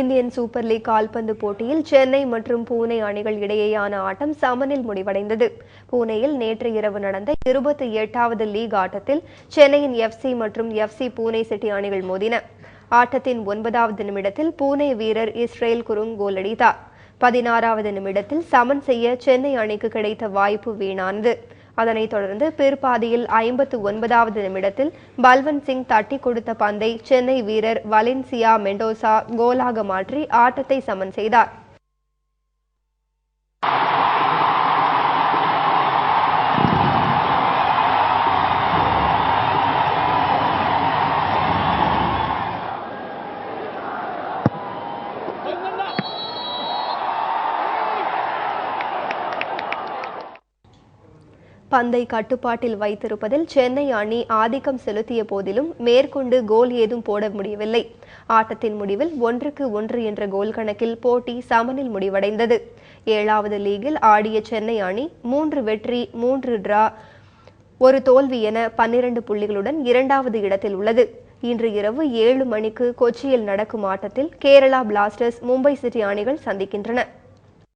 Indian super league கால்பந்து போட்டியில் சென்னை மற்றும் பூனே அணிகள் இடையேயான ஆட்டம் சமனில் முடிவடைந்தது. பூனேயில் நேற்று இரவு நடந்த இருபத்தி எட்டாவது லீக் ஆட்டத்தில் சென்னையின் எஃப்சி மற்றும் எஃப்சி பூனே சிட்டி அணிகள் மோதின. ஆட்டத்தின் ஒன்பதாவது நிமிடத்தில் பூனே வீரர் இஸ்ரேல் குருங் கோல் அடித்தார். பதினாறாவது நிமிடத்தில் சமன் செய்ய சென்னை அணிக்கு கிடைத்த வாய்ப்பு வீணானது. அதனைத் தொடர்ந்து பிற்பாதியில் ஐம்பத்து ஒன்பதாவது நிமிடத்தில் பல்வந்த் சிங் தட்டி கொடுத்த பந்தை சென்னை வீரர் வலின்சியா மெண்டோசா கோலாக மாற்றி ஆட்டத்தை சமன் செய்தார். பந்தை கட்டுப்பாட்டில் வைத்திருப்பதில் சென்னை அணி ஆதிக்கம் செலுத்திய போதிலும் மேற்கொண்டு கோல் ஏதும் போட முடியவில்லை. ஆட்டத்தின் முடிவில் ஒன்றுக்கு ஒன்று என்ற கோல் கணக்கில் போட்டி சமனில் முடிவடைந்தது. ஏழாவது லீகில் ஆடிய சென்னை அணி மூன்று வெற்றி மூன்று டிரா ஒரு தோல்வி என பன்னிரண்டு புள்ளிகளுடன் இரண்டாவது இடத்தில் உள்ளது. இன்று இரவு ஏழு மணிக்கு கொச்சியில் நடக்கும் ஆட்டத்தில் கேரளா பிளாஸ்டர்ஸ் மும்பை சிட்டி அணிகள் சந்திக்கின்றன.